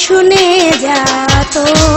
শুনে যা তো।